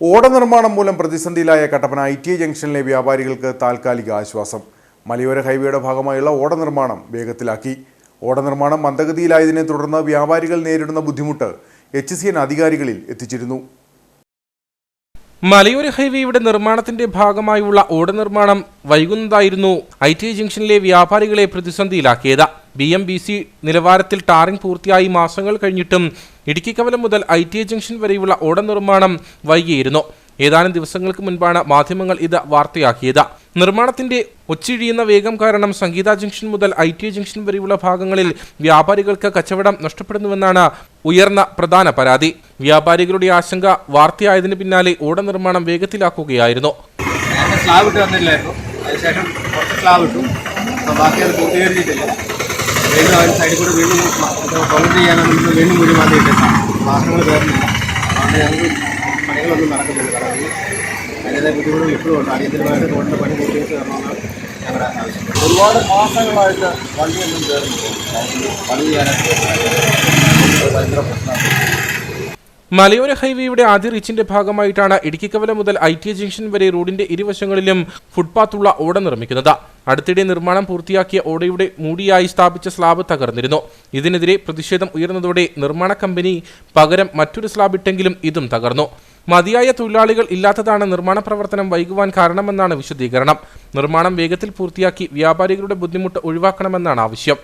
ഓട നിർമ്മാണം മൂലം പ്രതിസന്ധിയിലായ കട്ടപ്പന ഐ ടി ജംഗ്ഷനിലെ വ്യാപാരികൾക്ക് താൽക്കാലിക ആശ്വാസം. മലയോര ഹൈവേയുടെ ഭാഗമായുള്ള ഓട നിർമ്മാണം വേഗത്തിലാക്കി. ഓട നിർമ്മാണം മന്ദഗതിയിലായതിനെ തുടർന്ന് വ്യാപാരികൾ നേരിടുന്ന ബുദ്ധിമുട്ട് എച്ച് സി എൻ അധികാരികളിൽ എത്തിച്ചിരുന്നു. മലയോര ഹൈവേയുടെ നിർമ്മാണത്തിന്റെ ഭാഗമായുള്ള ഓട നിർമ്മാണം വൈകുന്നതായിരുന്നു ഐ ടി ജംഗ്ഷനിലെ വ്യാപാരികളെ പ്രതിസന്ധിയിലാക്കിയത്. ബി എം ബി സി നിലവാരത്തിൽ ടാറിംഗ് പൂർത്തിയായി മാസങ്ങൾ കഴിഞ്ഞിട്ടും ഇടുക്കി കവലം മുതൽ ഐ ടി ഐ ജംഗ്ഷൻ വരെയുള്ള ഓട നിർമ്മാണം വൈകിയിരുന്നു. ഏതാനും ദിവസങ്ങൾക്ക് മുൻപാണ് മാധ്യമങ്ങൾ ഇത് വാർത്തയാക്കിയത്. നിർമ്മാണത്തിന്റെ ഒച്ചിഴിയുന്ന വേഗം കാരണം സംഗീത ജംഗ്ഷൻ മുതൽ ഐ ടി ജംഗ്ഷൻ വരെയുള്ള ഭാഗങ്ങളിൽ വ്യാപാരികൾക്ക് കച്ചവടം നഷ്ടപ്പെടുന്നുവെന്നാണ് ഉയർന്ന പ്രധാന പരാതി. വ്യാപാരികളുടെ ആശങ്ക വാർത്തയായതിന് പിന്നാലെ ഓട നിർമ്മാണം വേഗത്തിലാക്കുകയായിരുന്നു. സ്ലാബ് ഇട്ട് അതിനുശേഷം കുറച്ച് സ്ലാബ് ഇട്ടു. ബാക്കി അത് പൂർത്തീകരിച്ചിട്ടില്ല. വീണ്ടും അതിന് സൈഡിൽ കൂടെ വീണ്ടും പ്രൊമോട്ട് ചെയ്യാനാണ് നമ്മൾ വീണ്ടും കുഴി മാറ്റി ഇട്ടേക്കാം വാഹനങ്ങൾ കയറുന്നില്ല. അതുകൊണ്ട് ഞങ്ങൾക്ക് പണികളൊന്നും നടക്കുന്നില്ല കാരണം അതിന്റെ ബുദ്ധിമുട്ടുകൾ ഇപ്പോഴും ഉണ്ട്. അടിയന്തരമായിട്ട് റോഡിന്റെ പണി കൂട്ടിയിട്ട് തരണമെന്നാണ് ഞങ്ങളുടെ ആവശ്യം ഒരുപാട് മാസങ്ങളായിട്ട് വണ്ടിയൊന്നും കയറുന്നില്ല. പണി ചെയ്യാനായിട്ട് ഭയങ്കര പ്രശ്നമാണ്. മലയോര ഹൈവേയുടെ ആദ്യ റീച്ചിന്റെ ഭാഗമായിട്ടാണ് ഇടുക്കി കവല മുതൽ ഐ ടി ജംഗ്ഷൻ വരെ റോഡിന്റെ ഇരുവശങ്ങളിലും ഫുട്പാത്തുള്ള ഓട നിർമ്മിക്കുന്നത്. അടുത്തിടെ നിർമ്മാണം പൂർത്തിയാക്കിയ ഓടയുടെ മൂടിയായി സ്ഥാപിച്ച സ്ലാബ് തകർന്നിരുന്നു. ഇതിനെതിരെ പ്രതിഷേധം ഉയർന്നതോടെ നിർമ്മാണ കമ്പനി പകരം മറ്റൊരു സ്ലാബ് ഇട്ടെങ്കിലും ഇതും തകർന്നു. മതിയായ തൊഴിലാളികൾ ഇല്ലാത്തതാണ് നിർമ്മാണ പ്രവർത്തനം വൈകുവാൻ കാരണമെന്നാണ് വിശദീകരണം. നിർമ്മാണം വേഗത്തിൽ പൂർത്തിയാക്കി വ്യാപാരികളുടെ ബുദ്ധിമുട്ട് ഒഴിവാക്കണമെന്നാണ് ആവശ്യം.